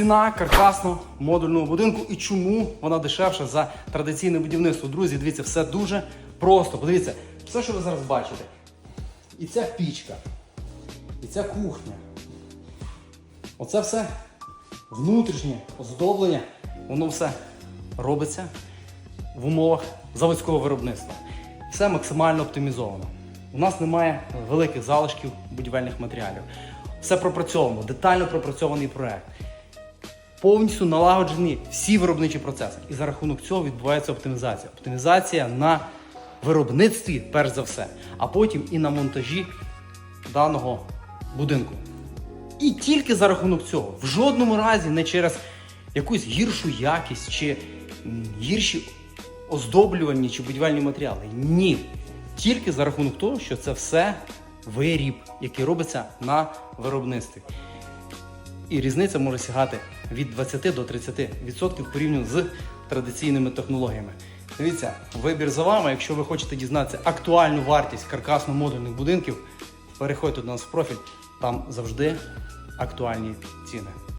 ціна каркасного модульного будинку і чому вона дешевша за традиційне будівництво. Друзі, дивіться, все дуже просто. Подивіться, все, що ви зараз бачите. І ця пічка, і ця кухня. Оце все внутрішнє оздоблення, воно все робиться в умовах заводського виробництва. Все максимально оптимізовано. У нас немає великих залишків будівельних матеріалів. Все пропрацьовано, детально пропрацьований проект. Повністю налагоджені всі виробничі процеси. І за рахунок цього відбувається оптимізація. Оптимізація на виробництві, перш за все, а потім і на монтажі даного будинку. І тільки за рахунок цього, в жодному разі не через якусь гіршу якість чи гірші оздоблювальні чи будівельні матеріали. Ні. Тільки за рахунок того, що це все виріб, який робиться на виробництві. І різниця може сягати від 20 до 30% порівняно з традиційними технологіями. Дивіться, вибір за вами. Якщо ви хочете дізнатися актуальну вартість каркасно-модульних будинків, переходьте до нас в профіль, там завжди актуальні ціни.